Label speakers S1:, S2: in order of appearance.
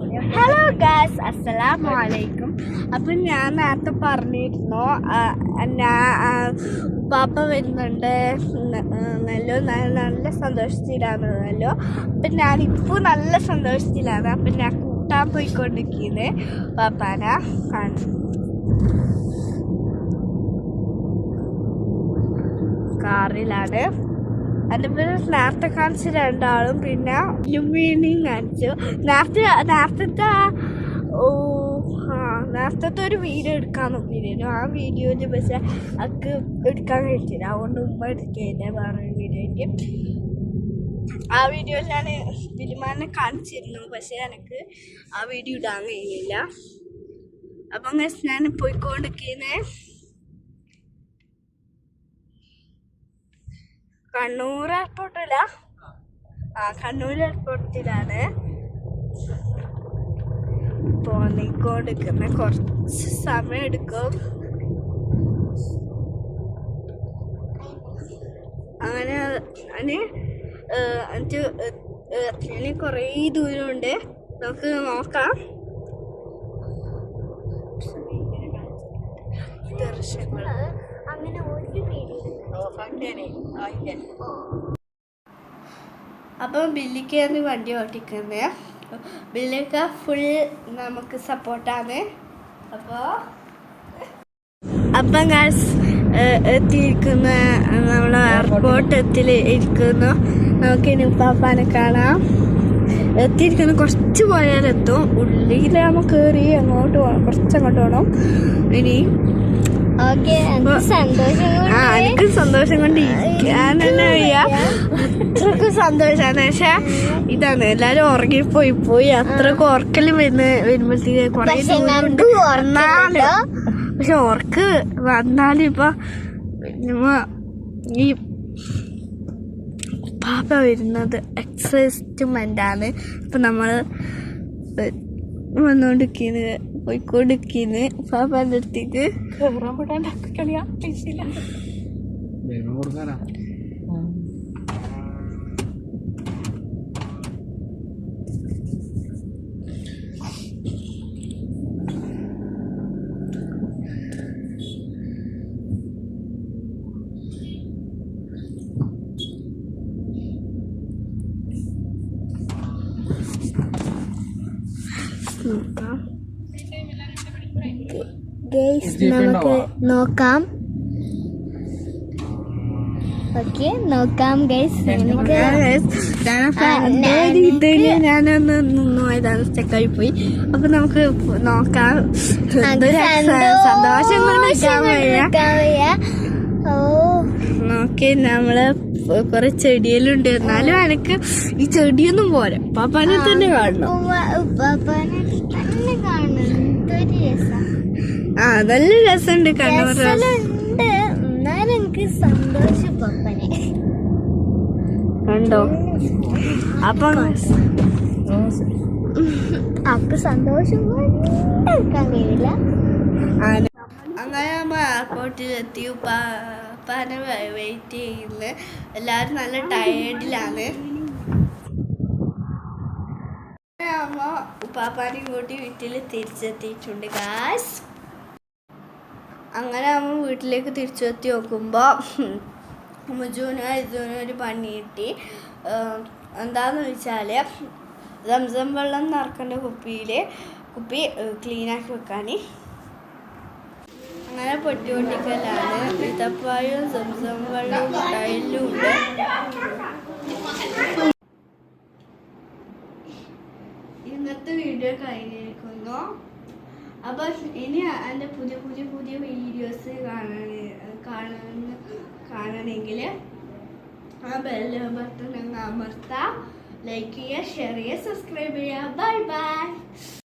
S1: Hello Gauss അസ്സലാമു അലൈക്കും അപ്പം ഞാൻ നേരത്തെ പറഞ്ഞിരുന്നു ഞാ ഉപ്പാപ്പ വരുന്നുണ്ട്. നല്ലോ നല്ല സന്തോഷത്തിലാണ് നല്ലോ അപ്പം ഞാനിപ്പോൾ നല്ല സന്തോഷത്തിലാണ്. അപ്പം ഞാൻ കൂട്ടാൻ പോയിക്കൊണ്ടിരിക്കുന്നത് പാപ്പാന കാണും കാറിലാണ്. പേര് നേരത്തെ കാണിച്ച രണ്ടാളും പിന്നെ ലുമിനിയും കാണിച്ചു. നേരത്തെ നേരത്തെ ഓ ആ നേരത്തെ ഒരു വീഡിയോ എടുക്കാൻ നോക്കിയിരുന്നു. ആ വീഡിയോയിൽ പക്ഷെ അക്ക് എടുക്കാൻ കഴിച്ചില്ല. അതുകൊണ്ട് ഉമ്മ എടുക്കില്ല വേറൊരു വീഡിയോയ്ക്ക് ആ വീഡിയോയിൽ ഞാൻ ബിലിമാനെ കാണിച്ചിരുന്നു. പക്ഷെ എനിക്ക് ആ വീഡിയോ ഇടാൻ കഴിഞ്ഞില്ല അപ്പം ഞാൻ പോയിക്കൊണ്ടിരിക്കുന്നേ കണ്ണൂർ എയർപോർട്ടില്ല ആ കണ്ണൂർ എയർപോർട്ടിലാണ്. പോന്നിക്കൊണ്ടിരിക്കുന്ന കുറച്ച് സമയം എടുക്കും. അങ്ങനെ അതിന് എനിക്ക് എത്രയും കുറേ ദൂരമുണ്ട്. നമുക്ക് നോക്കാം. ദർശനങ്ങൾ
S2: അങ്ങനെ ഒരു വീഡിയോ
S1: അപ്പം ബില്ലിക്കാണ് വണ്ടി ഓട്ടിക്കുന്നത്. ബില്ലിക്ക ഫുൾ നമുക്ക് സപ്പോർട്ടാണ് അപ്പോൾ അപ്പം ഗാസ് എത്തിയിരിക്കുന്ന. നമ്മളെ എയർപോർട്ട് എത്തി ഇരിക്കുന്നു. നമുക്ക് ഇനി പാപ്പാനെ കാണാം. എത്തിയിരിക്കുന്ന. കുറച്ച് പോയാലെത്തും. ഉള്ളിൽ നമുക്ക് കയറി അങ്ങോട്ട് പോകണം കുറച്ച് അങ്ങോട്ട് പോകണം ഇനി ആ എനിക്ക് സന്തോഷം കൊണ്ട് ഇരിക്കാൻ തന്നെ വയ്യ. അത്രക്കും സന്തോഷാണ്. പക്ഷെ ഇതാണ് എല്ലാരും ഉറങ്ങി പോയി അത്രക്കും ഉറക്കൽ വരുന്ന വരുമ്പോഴത്തേക്ക് കൊറേ
S2: പക്ഷെ
S1: ഉറക്ക് വന്നാലും ഇപ്പൊ ഈ പാപ്പ വരുന്നത് എക്സൈറ്റ്മെന്റ് ആണ് ഇപ്പൊ നമ്മൾ വന്നോണ്ടിരിക്കുന്നത് പോയിക്കൊണ്ടിരിക്കുന്നത് പാപ്പാന്റെ അടുത്തേക്ക് കയറാൻ വിടാണ്ട് കളിയാ പൈസയില്ല.
S3: ദൈവം ജീപ്പ്
S2: നമുക്ക് നോക്കാം. ഓക്കെ നോക്കാം ഗൈസ്
S1: ഇതിൽ ഞാനൊന്ന് നിന്നു പോയതാണ് സ്റ്റക്കായി പോയി അപ്പൊ നമുക്ക് നോക്കാം.
S2: സന്തോഷം.
S1: നോക്കി നമ്മൾ കൊറേ ചെടിയെല്ലാം എന്നാലും എനിക്ക് ഈ ചെടിയൊന്നും പോരാ. പാപ്പാനെ തന്നെ കാണണം
S2: ഉമ്മ- ഉപ്പാപ്പാനെ തന്നെ കാണണം എന്തൊരു രസം
S1: ആ നല്ല രസമുണ്ട് കണ്ണൂർ കണ്ടോ? അപ്പൊ
S2: അപ്പൊ സന്തോഷം കഴിയില്ല.
S1: അങ്ങനെ നമ്മൾ എയർപോർട്ടിലെത്തി ഉപ്പാനെ വെയിറ്റ് ചെയ്യുന്നത് എല്ലാവരും നല്ല ടയേർഡിലാണ് അമ്മ ഉപ്പാപ്പാനെയും കൂട്ടി വീട്ടിൽ തിരിച്ചെത്തിയിട്ടുണ്ട് ഗാസ് അങ്ങനെ അമ്മ വീട്ടിലേക്ക് തിരിച്ചെത്തി നോക്കുമ്പോൾ മുജുവിനും ഇതുവിന് ഒരു പണി കിട്ടി. എന്താന്ന് വെച്ചാൽ സംസം വെള്ളം നിറക്കേണ്ട കുപ്പിയിൽ കുപ്പി ക്ലീനാക്കി വെക്കാൻ അങ്ങനെ പൊട്ടിക്കൊണ്ടിരിക്കലാണ് ഇതപ്പായും സംസം വെള്ളവും ടൈലും ഉണ്ട് വീഡിയോ കഴിഞ്ഞിരിക്കുന്നു അപ്പോൾ ഇനി എന്റെ പുതിയ പുതിയ പുതിയ വീഡിയോസ് കാണാൻ കാണണമെങ്കിൽ ആ ബെല്ല് ബട്ടൺ അമർത്താം. ലൈക്ക് ചെയ്യുക ഷെയർ ചെയ്യുക സബ്സ്ക്രൈബ് ചെയ്യുക. Bye bye